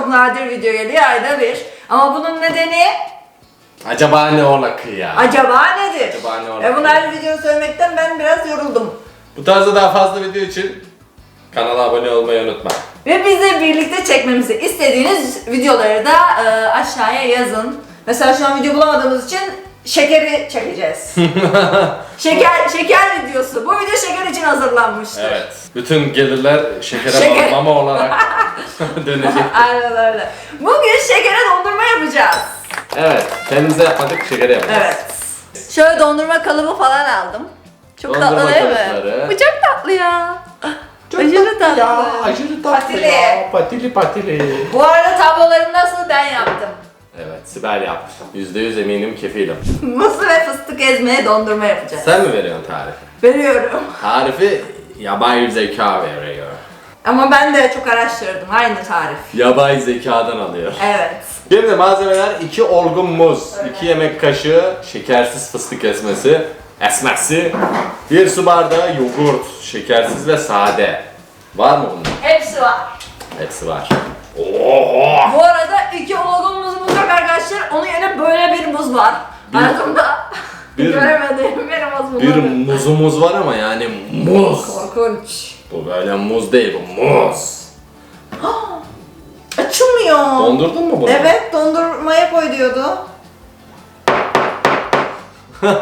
çok nadir video geliyor ayda bir. Ama bunun nedeni Acaba ne ola ya? acaba nedir? Acaba ne ola Ve bunu her video söylemekten ben biraz yoruldum. Bu tarzda daha fazla video için kanala abone olmayı unutma. Ve bizle birlikte çekmemizi istediğiniz videoları da e, aşağıya yazın. Mesela şu an video bulamadığımız için şekeri çekeceğiz. şeker şeker videosu. Bu video şeker için hazırlanmıştır. Evet. Bütün gelirler şekere Şeker. mama olarak dönecek. Aynen öyle. Bugün şekere dondurma yapacağız. Evet. Kendimize yapmadık şekere yapacağız. Evet. Şöyle dondurma kalıbı falan aldım. Çok Dondurma tatlı değil mi? kalıpları. Bu çok tatlı ya. Çok Aşırı tatlı. Ya, aşırı tatlı Patili. ya. Patili patili. Bu arada tablolarını nasıl ben yaptım. Evet, Sibel yaptı. %100 eminim kefilim. Mısır ve fıstık ezmeye dondurma yapacağız. Sen mi veriyorsun tarifi? Veriyorum. Tarifi yabancı zeka veriyor. Ama ben de çok araştırdım. Aynı tarif. Yabancı zekadan alıyor. Evet. Şimdi malzemeler 2 olgun muz, 2 yemek kaşığı şekersiz fıstık esmesi, esmesi, 1 su bardağı yoğurt, şekersiz ve sade. Var mı bunun? Hepsi var. Hepsi var. Oho! Bu arada iki yok arkadaşlar. Onun yerine böyle bir muz var. Bir- Hayatımda bir- göremediğim bir muz Bir bulmadım. muzumuz var ama yani muz. Korkunç. Bu böyle muz değil bu muz. Açılmıyor. Dondurdun mu bunu? Evet dondurmaya koy diyordu.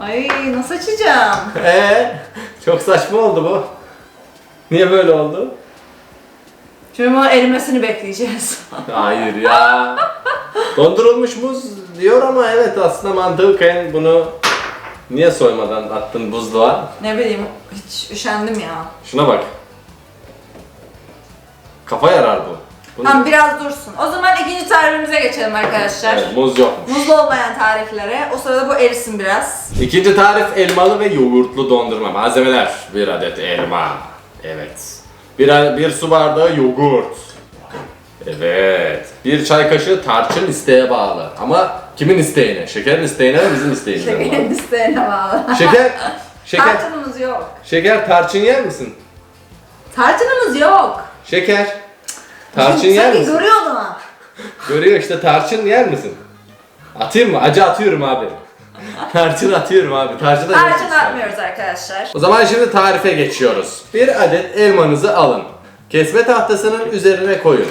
Ay nasıl açacağım? Ee, çok saçma oldu bu. Niye böyle oldu? Şimdi bunun erimesini bekleyeceğiz. Hayır ya. Dondurulmuş muz diyor ama evet aslında mantıken bunu niye soymadan attın buzluğa? ne bileyim hiç üşendim ya. Şuna bak. Kafa yarar bu. Bunu- Tamam biraz dursun. O zaman ikinci tarifimize geçelim arkadaşlar. Evet, muz yok. Muzlu olmayan tariflere. O sırada bu erisin biraz. İkinci tarif elmalı ve yoğurtlu dondurma. Malzemeler. Bir adet elma. Evet. Bir, bir su bardağı yoğurt. Evet. Bir çay kaşığı tarçın isteğe bağlı. Ama kimin isteğine? Şekerin isteğine mi bizim isteğimize mi Şekerin bağlı? isteğine bağlı. Şeker, şeker, Tarçınımız yok. şeker tarçın yer misin? Tarçınımız yok. Şeker. Tarçın yer misin? görüyordum ha. Görüyor işte tarçın yer misin? Atayım mı? Acı atıyorum abi. tarçın atıyorum abi. Tarçın da Tarçın atmıyoruz arkadaşlar. O zaman şimdi tarife geçiyoruz. Bir adet elmanızı alın. Kesme tahtasının üzerine koyun.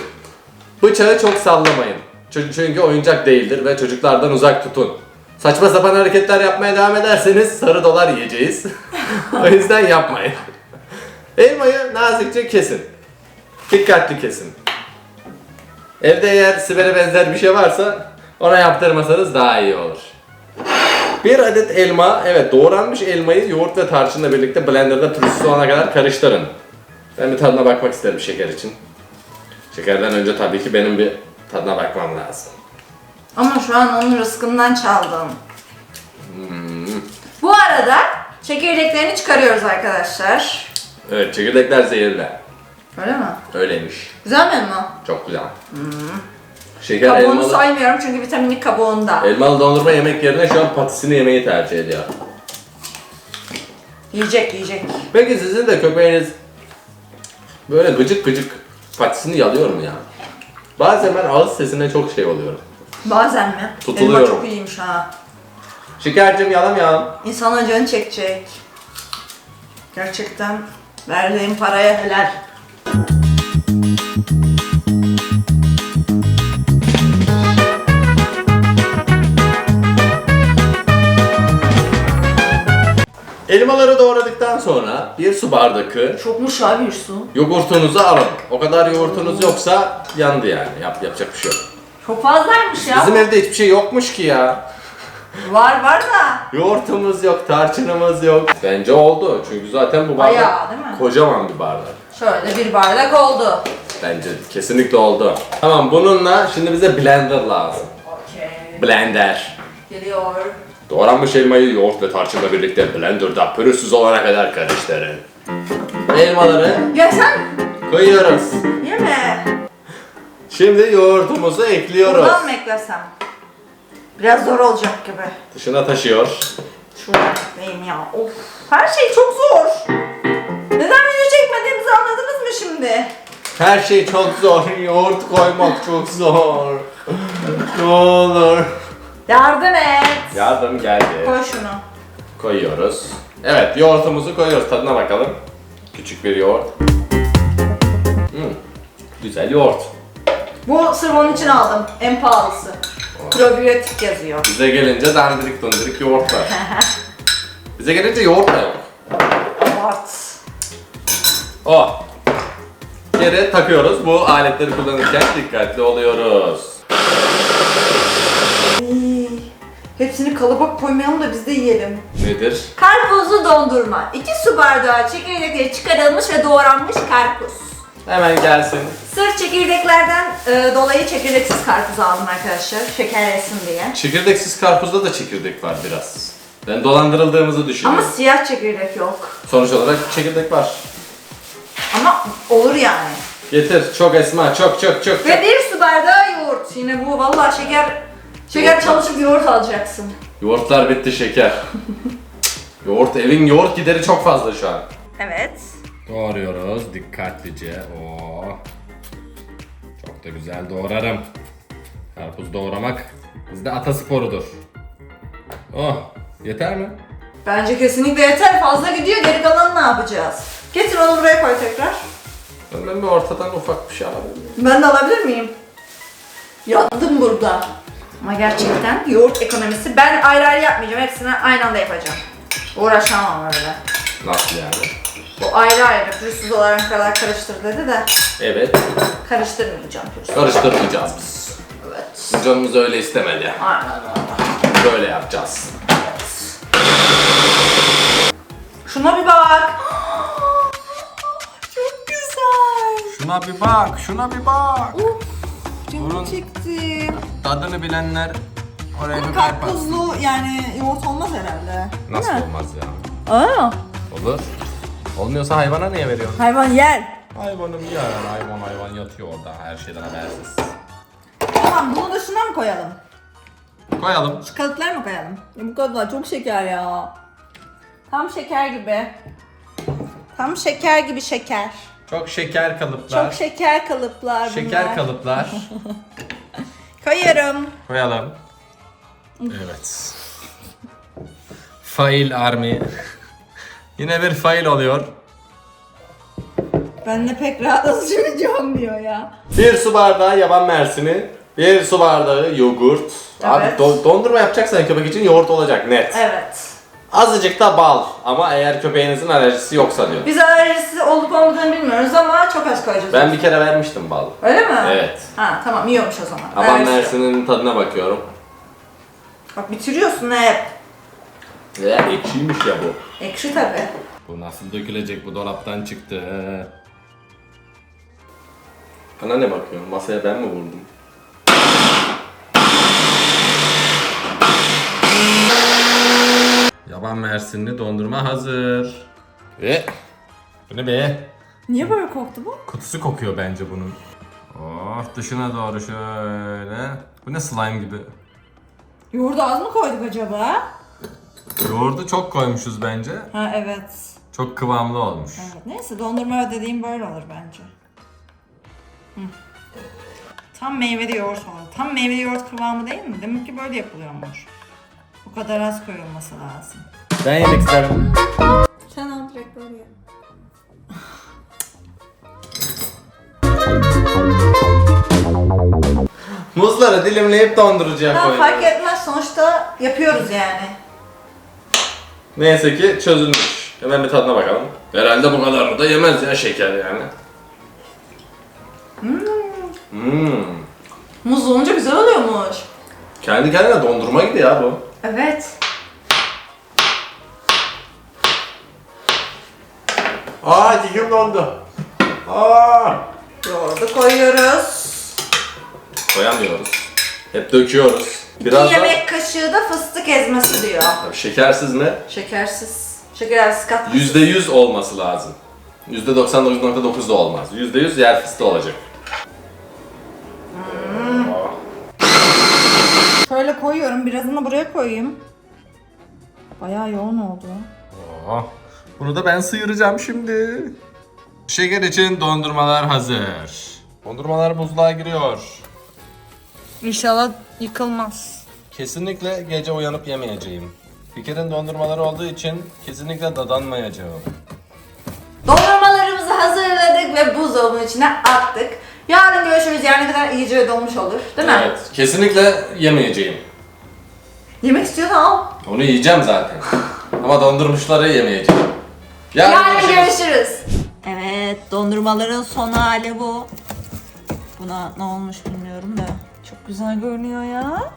Bıçağı çok sallamayın. Çünkü, oyuncak değildir ve çocuklardan uzak tutun. Saçma sapan hareketler yapmaya devam ederseniz sarı dolar yiyeceğiz. o yüzden yapmayın. Elmayı nazikçe kesin. Dikkatli kesin. Evde eğer Sibel'e benzer bir şey varsa ona yaptırmasanız daha iyi olur. Bir adet elma, evet doğranmış elmayı yoğurt ve tarçınla birlikte blenderda pürüzsüz olana kadar karıştırın. Ben bir tadına bakmak isterim şeker için. Şekerden önce tabii ki benim bir tadına bakmam lazım. Ama şu an onun rızkından çaldım. Hmm. Bu arada çekirdeklerini çıkarıyoruz arkadaşlar. Evet çekirdekler zehirli. Öyle mi? Öyleymiş. Güzel mi elma? Çok güzel. Şeker Kabuğunu elmalı, saymıyorum çünkü vitamini kabuğunda. elmalı dondurma yemek yerine şu an patisini yemeyi tercih ediyor. Yiyecek yiyecek. Peki sizin de köpeğiniz böyle gıcık gıcık patisini yalıyor mu ya? Bazen ben ağız sesine çok şey oluyorum. Bazen mi? Tutuluyorum. Elma çok iyiymiş ha. Şekercim yalam ya. İnsan acını çekecek. Gerçekten verdiğim paraya helal. Elmaları doğradıktan sonra bir su bardağı Çokmuş abi bir su. yoğurtunuzu alın. O kadar yoğurtunuz yoksa yandı yani. Yap, yapacak bir şey yok. Çok fazlaymış ya. Bizim evde hiçbir şey yokmuş ki ya. Var var da. Yoğurtumuz yok, tarçınımız yok. Bence oldu. Çünkü zaten bu bardak Bayağı, değil mi? kocaman bir bardak. Şöyle bir bardak oldu. Bence kesinlikle oldu. Tamam bununla şimdi bize blender lazım. Okey. Blender. Geliyor. Doğranmış elmayı yoğurt ve tarçınla birlikte blenderda pürüzsüz olana kadar karıştırın. Elmaları Ya sen koyuyoruz. yeme. Şimdi yoğurtumuzu ekliyoruz. Buradan mı eklesem? Biraz zor olacak gibi. Dışına taşıyor. Şuradan ekleyeyim ya. Of. Her şey çok zor. Neden video çekmediğimizi anladınız mı şimdi? Her şey çok zor. Yoğurt koymak çok zor. ne olur. Yardım et. Yardım geldi. Koy şunu. Koyuyoruz. Evet yoğurtumuzu koyuyoruz. Tadına bakalım. Küçük bir yoğurt. Hmm, Güzel yoğurt. Bu sırf onun için aldım. En pahalısı. Probiyotik yazıyor. Bize gelince dandirik dundirik yoğurtlar. Bize gelince yoğurt da yok. Abart. O. Geri takıyoruz. Bu aletleri kullanırken dikkatli oluyoruz. Hepsini kalıba koymayalım da biz de yiyelim. Nedir? Karpuzlu dondurma. 2 su bardağı çekirdekleri çıkarılmış ve doğranmış karpuz. Hemen gelsin. Sırf çekirdeklerden e, dolayı çekirdeksiz karpuz aldım arkadaşlar. Şeker yesin diye. Çekirdeksiz karpuzda da çekirdek var biraz. Ben dolandırıldığımızı düşünüyorum. Ama siyah çekirdek yok. Sonuç olarak çekirdek var. Ama olur yani. Getir. Çok esma. Çok çok. çok. Ve bir su bardağı yoğurt. Yine bu vallahi şeker şeker çalışıp yoğurt alacaksın. Yoğurtlar bitti şeker. yoğurt evin yoğurt gideri çok fazla şu an. Evet. Doğruyoruz dikkatlice. Oo. Çok da güzel doğrarım. Karpuz doğramak bizde atasporudur. Oh, yeter mi? Bence kesinlikle yeter. Fazla gidiyor. Geri kalanı ne yapacağız? Getir onu buraya koy tekrar. Ben bir ortadan ufak bir şey alabilir miyim? Ben de alabilir miyim? Yandım burada. Ama gerçekten yoğurt ekonomisi. Ben ayrı ayrı yapmayacağım. Hepsini aynı anda yapacağım. Uğraşamam öyle. Nasıl yani? Bu ayrı ayrı pürüzsüz olarak kadar karıştır dedi de Evet, karıştırmayacağım pürüzsüz. karıştırmayacağız biz. Evet. Canımız öyle istemedi. Aynen öyle. Böyle yapacağız. Şuna bir bak. Çok güzel. Şuna bir bak, şuna bir bak. Uf, Bunun- canım çekti. Tadını bilenler oraya Ama bir kalp atsın. karpuzlu yani yoğurt olmaz herhalde. Nasıl Değil mi? olmaz ya? Aa, Olur. Olmuyorsa hayvana niye veriyorsun? hayvan yer. Hayvanım yer, hayvan hayvan yatıyor orada her şeyden habersiz. Tamam bunu da şuna mı koyalım? Koyalım. Şu kalıplar mı koyalım? Ya bu kalıplar çok şeker ya. Tam şeker gibi. Tam şeker gibi şeker. Çok şeker kalıplar. Çok şeker kalıplar bunlar. şeker kalıplar. Koyarım. Koyalım. Evet. Fail Army. Yine bir fail oluyor. Ben de pek rahat alışveriş olmuyor ya. Bir su bardağı yaban mersini, bir su bardağı yoğurt. Abi Evet. do- dondurma yapacaksan köpek için yoğurt olacak net. Evet. Azıcık da bal ama eğer köpeğinizin alerjisi yoksa diyor. Biz alerjisi olup olmadığını bilmiyoruz ama çok az koyacağız. Ben bir kere vermiştim bal. Öyle mi? Evet. Ha tamam yiyormuş o zaman. Alerjisi yok. mersinin tadına bakıyorum. Bak bitiriyorsun hep. Ve ekşiymiş ya bu. Ekşi tabi. Bu nasıl dökülecek bu dolaptan çıktı. Bana ne bakıyorsun? Masaya ben mi vurdum? Yaban mersinli dondurma hazır. Ve bu ne be? Niye böyle koktu bu? Kutusu kokuyor bence bunun. Oh dışına doğru şöyle. Bu ne slime gibi. Yoğurdu az mı koyduk acaba? Yoğurdu çok koymuşuz bence. Ha evet. Çok kıvamlı olmuş. Evet. Neyse dondurma dediğim böyle olur bence. Hı. Tam meyveli yoğurt oldu. Tam meyveli yoğurt kıvamı değil mi? Demek ki böyle yapılıyormuş. Bu kadar az koyulması lazım. Ben yemek isterim. Sen al direkt böyle yap. Muzları dilimleyip dondurucuya Ha, koydum. fark etmez sonuçta yapıyoruz yani. Neyse ki çözülmüş. Hemen bir tadına bakalım. Herhalde bu kadar da yemez ya şeker yani. Hmm. Muz olunca güzel oluyormuş. Kendi kendine dondurma gibi ya bu. Evet. Aa dilim dondu. Aa. Yoğurdu koyuyoruz. Koyamıyoruz. Hep döküyoruz. Biraz bir da yemek kaşığı da fıstık ezmesi diyor. şekersiz mi? Şekersiz. Şekersiz katma. %100 olması lazım. %99.9 da olmaz. %100 yer fıstığı olacak. Şöyle koyuyorum. Birazını buraya koyayım. Bayağı yoğun oldu. Aa. Bunu da ben sıyıracağım şimdi. Şeker için dondurmalar hazır. Dondurmalar buzluğa giriyor. İnşallah yıkılmaz. Kesinlikle gece uyanıp yemeyeceğim. Fikir'in dondurmaları olduğu için kesinlikle dadanmayacağım. Dondurmalarımızı hazırladık ve buzdolabının içine attık. Yarın görüşürüz. Yani ne kadar iyice donmuş olur. Değil mi? Evet, kesinlikle yemeyeceğim. Yemek istiyorsan al. Onu yiyeceğim zaten. Ama dondurmuşları yemeyeceğim. Yarın, Yarın görüşürüz. görüşürüz. Evet, dondurmaların son hali bu. Buna ne olmuş bilmiyorum da. Çok güzel görünüyor ya.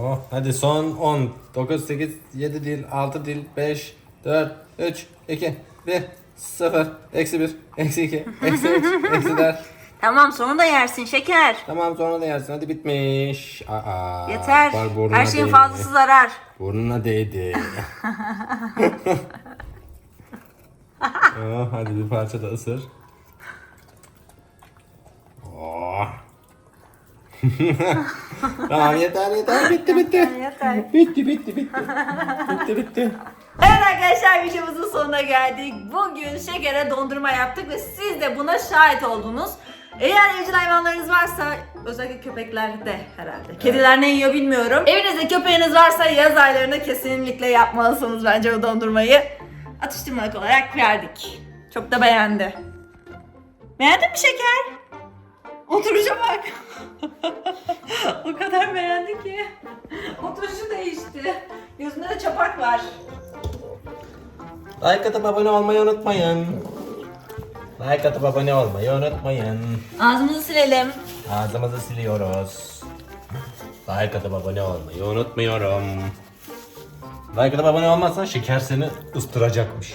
Oh, hadi son 10, 9, 8, 7 değil, 6 değil, 5, 4, 3, 2, 1, 0, eksi 1, eksi 2, eksi 3, eksi 4. Tamam, sonra da yersin şeker. Tamam sonra da yersin hadi bitmiş. Aa, Yeter. burnuna Her şeyin değdi. fazlası zarar. Burnuna değdi. oh, hadi bir parça da ısır. Oh. tamam yeter yeter bitti bitti. Yeter. Bitti bitti bitti. bitti bitti. Evet arkadaşlar videomuzun sonuna geldik. Bugün şekere dondurma yaptık ve siz de buna şahit oldunuz. Eğer evcil hayvanlarınız varsa özellikle köpeklerde herhalde. Kediler ne yiyor bilmiyorum. Evinizde köpeğiniz varsa yaz aylarında kesinlikle yapmalısınız bence bu dondurmayı. Atıştırmalık olarak verdik. Çok da beğendi. Beğendin mi şeker? Oturuşa bak. o kadar beğendi ki. Oturuşu değişti. Gözünde de çapak var. Like atıp abone olmayı unutmayın. Like atıp abone olmayı unutmayın. Ağzımızı silelim. Ağzımızı siliyoruz. Like atıp abone olmayı unutmuyorum. Like atıp abone olmazsan şeker seni ıstıracakmış.